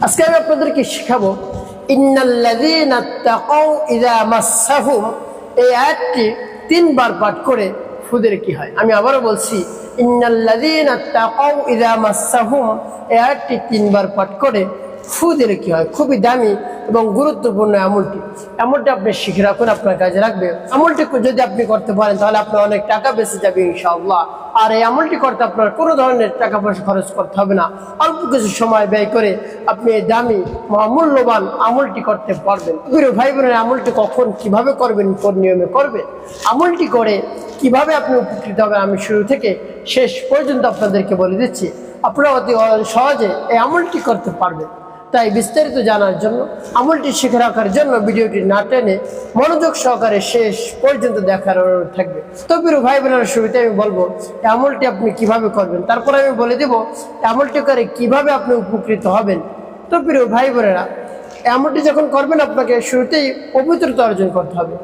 আজকে আমি আপনাদেরকে শেখাবো মাসসাহুম এই আয়াতটি তিনবার পাঠ করে ফুদের কি হয়। আমি আবারও বলছি ইন্নাল্লাদিন এই আয়াতটি তিনবার পাঠ করে ফুদের কি হয়? খুবই দামি এবং গুরুত্বপূর্ণ আমলটি। আমলটি আপনি শিখে রাখুন আপনার কাজে রাখবে আমলটি যদি আপনি করতে পারেন, তাহলে আপনার অনেক টাকা বেঁচে যাবে ইনশাআল্লাহ। আর এই আমলটি করতে আপনার কোনো ধরনের টাকা পয়সা খরচ করতে হবে না। অল্প কিছু সময় ব্যয় করে আপনি এই দামি, মহামূল্যবান আমলটি করতে পারবেন। ভাই বোনের আমলটি কখন কীভাবে করবেন, কোন নিয়মে করবেন? আমলটি করে কীভাবে আপনি উপকৃত হবেন, আমি শুরু থেকে শেষ পর্যন্ত আপনাদেরকে বলে দিচ্ছি। আপনারা অতি সহজে এই আমলটি করতে পারবেন। তাই বিস্তারিত জানার জন্য আমলটি শিখে রাখার জন্য ভিডিওটি না টেনে মনোযোগ সহকারে শেষ পর্যন্ত দেখার অনুরোধ থাকবে। তো ভাই বোনের শুরুতে আমি বলব আমলটি আপনি কীভাবে করবেন? তারপর আমি বলে দেব আমলটি করে কীভাবে আপনি উপকৃত হবেন? তো প্রিয় ভাই বোনেরা আমলটি যখন করবেন, আপনাকে শুরুতেই পবিত্রতা অর্জন করতে হবে।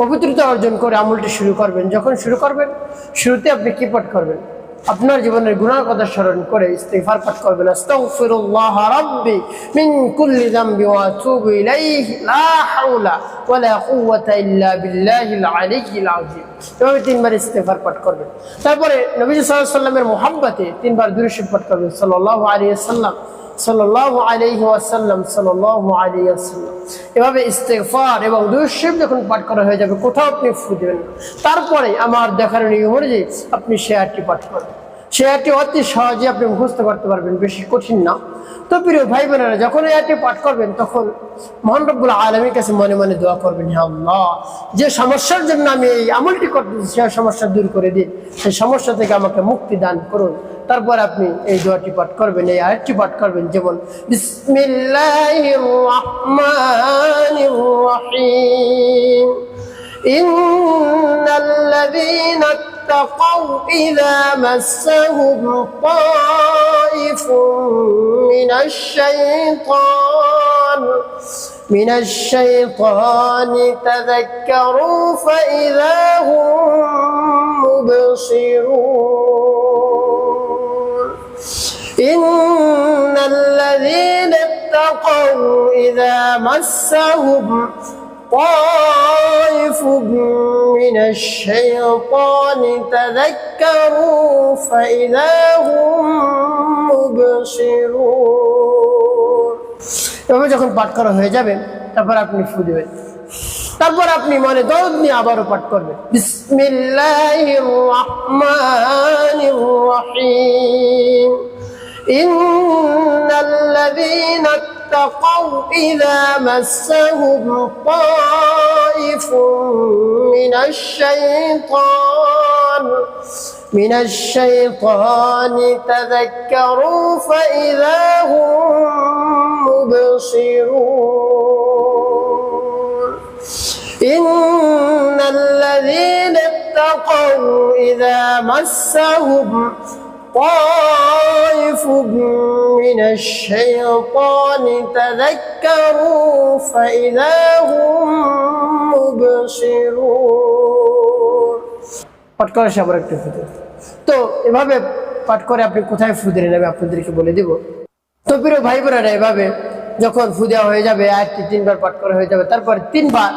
পবিত্রতা অর্জন করে আমলটি শুরু করবেন। যখন শুরু করবেন, শুরুতে আপনি কি পাঠ করবেন। আপনার জীবনের গুনার কথা স্মরণ করে ইস্তিগফার পাঠ করবেন আস্তাগফিরুল্লাহ রাব্বি মিন কুল্লি যামবি ওয়া আতুবু ইলাইহি লা হাওলা ওয়ালা কুওয়াতা ইল্লা বিল্লাহিল আলিয়্যিল আযীম এভাবে তিনবার ইস্তিগফার পাঠ করবেন তারপরে নবী সাল্লাল্লাহু আলাইহি সাল্লামের মোহাব্বতে তিনবার দুরূদ শরীফ পাঠ করবেন সাল্লাল্লাহু আলাইহি ওয়াসাল্লাম সাল্লাল্লাহু আলাইহি ওয়াসাল্লাম সাল্লাল্লাহু আলাইহি ওয়াসাল্লাম এভাবে ইস্তেগফার এবং দুরূদ যখন পাঠ করা হয়ে যাবে, কোথাও আপনি ফু দেবেন তারপরে আমার দেখার নিয়ম অনুযায়ী আপনি শেয়ারটি পাঠ করবেন। শেয়ারটি অতি সহজে আপনি মুখস্থ করতে পারবেন, বেশি কঠিন না। তো প্রিয় ভাই বোনেরা যখন আয়াতটি পাঠ করবেন, তখন মহান আলমীর কাছে মনে মনে দোয়া করবেন হ্যাঁ আল্লাহ, যে সমস্যার জন্য আমি এই আমলটি করতেছি, সে সমস্যা দূর করে দিন। সেই সমস্যা থেকে আমাকে মুক্তি দান করুন। তারপর আপনি এই দোয়াটি পাঠ করবেন, এই আয়াতটি পাঠ করবেন, যেমন, বিসমিল্লাহির الرحيم. إن الذين اتقوا إذا مسهم طائف من الشيطان من الشيطان تذكروا فإذا هم مبصرون. إن إذا مسهم طائف من الشيطان تذكروا فإذا هم مبصرون এভাবে যখন পাঠ করা হয়ে যাবে তারপর আপনি ফু দেবেন তারপর আপনি মনে দরদ নিয়ে আবারও পাঠ করবেন বিসমিল্লাহির রহমানির রহিম ইন্নাল্লাযীনা اتقوا إذا مسهم طائف من الشيطان. من الشيطان تذكروا فإذا هم مبصرون. إن الذين اتقوا إذا مسهم طائف من الشيطان تذكروا فإذا هم مبصرون পাঠ করার সে আবার একটু ফুটে তো এভাবে পাঠ করে আপনি কোথায় ফু দিলেন আমি আপনাদেরকে বলে দিব তো প্রিয় ভাই বোনেরা এভাবে যখন ফু দেওয়া হয়ে যাবে আয়াতটি তিনবার পাঠ করা হয়ে যাবে তারপর তিনবার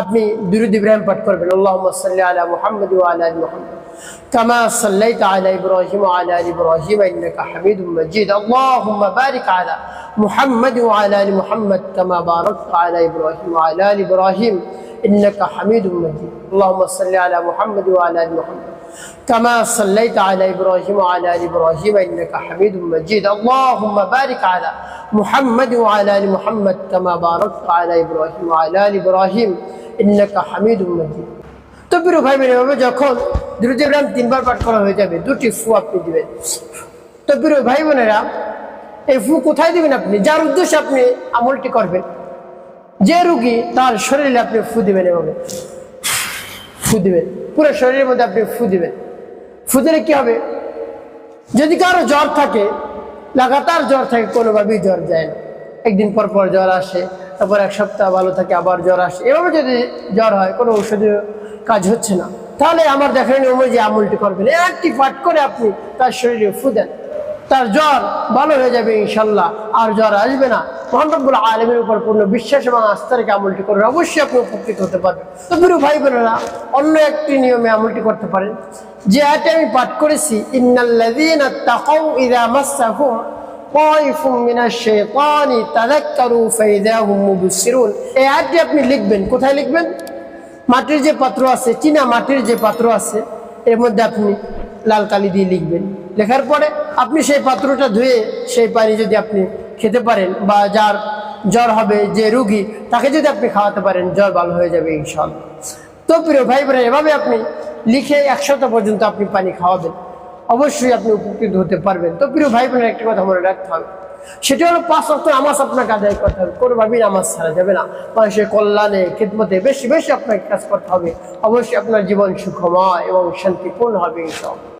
আপনি দুরুদ ইব্রাহিম পাঠ করবেন আল্লাহুম্মা সাল্লি আলা মুহাম্মদ ওয়া আলা আলি মুহাম্মদ كما صليت على ابراهيم وعلى ال ابراهيم انك حميد مجيد اللهم بارك على محمد وعلى ال محمد كما باركت على ابراهيم وعلى ال ابراهيم انك حميد مجيد اللهم صل على محمد وعلى ال محمد كما صليت على ابراهيم وعلى ال ابراهيم انك حميد مجيد اللهم بارك على محمد وعلى ال محمد كما باركت على ابراهيم وعلى ال ابراهيم ইন্নাকা হামিদ মজিদ। তো প্রিয় ভাই বোন এভাবে যখন দ্রুত ইব্রাহিম তিনবার পাঠ করা হয়ে যাবে, দুটি ফু আপনি দিবেন। তো প্রিয় ভাই বোনেরা, এই ফু কোথায় দিবেন আপনি? যার উদ্দেশ্যে আপনি আমলটি করবেন। যে রুগী তার শরীরে আপনি ফু দিবেন এভাবে। ফু দিবেন। পুরো শরীরের মধ্যে আপনি ফু দিবেন। ফু দিলে কী হবে? যদি কারও জ্বর থাকে, লাগাতার জ্বর থাকে, কোনোভাবেই জ্বর যায় না। একদিন পর পর জ্বর আসে তারপর এক সপ্তাহ ভালো থাকে, আবার জ্বর আসে। এভাবে যদি জ্বর হয়, কোনো ঔষধীয় কাজ হচ্ছে না। তাহলে আমার দেখার নিয়ম যে আমলটি করবেন। একটি পাঠ করে আপনি তার শরীরে ফু দেন। তার জ্বর ভালো হয়ে যাবে ইনশাল্লাহ, আর জ্বর আসবে না। মহানবুল আলমের উপর পূর্ণ বিশ্বাস এবং আস্থার রেখে আমলটি করবেন। অবশ্যই আপনি উপকৃত হতে পারবেন। তো প্রিয় ভাই বোনেরা অন্য একটি নিয়মে আমলটি করতে পারেন। যে আয়টি আমি পাঠ করেছি, ইন্নাল্লাযীনা তাকাউ ইযা মাসসাহুম এই আয়াতটি আপনি লিখবেন, কোথায় লিখবেন? মাটির যে পাত্র আছে, চীনা মাটির যে পাত্র আছে, এর মধ্যে আপনি লাল কালি দিয়ে লিখবেন। লেখার পরে আপনি সেই পাত্রটা ধুয়ে সেই পানি যদি আপনি খেতে পারেন বা যার জ্বর হবে, যে রুগী, তাকে যদি আপনি খাওয়াতে পারেন, জ্বর ভালো হয়ে যাবে ইনশাল্লাহ তো প্রিয় ভাই বোনের এভাবে আপনি লিখে একশত পর্যন্ত আপনি পানি খাওয়াবেন। অবশ্যই আপনি উপকৃত হতে পারবেন। তো প্রিয় ভাই বোনের একটি কথা মনে রাখতে হবে। সেটা হলো পাঁচ অক্ট নামাজ আপনাকে আদায় করতে হবে। কোনোভাবেই নামাজ ছাড়া যাবে না। মানুষের কল্যাণে, খেদমতে বেশি বেশি আপনাকে কাজ করতে হবে। অবশ্যই আপনার জীবন সুখময় এবং শান্তিপূর্ণ হবে, ইনশাআল্লাহ।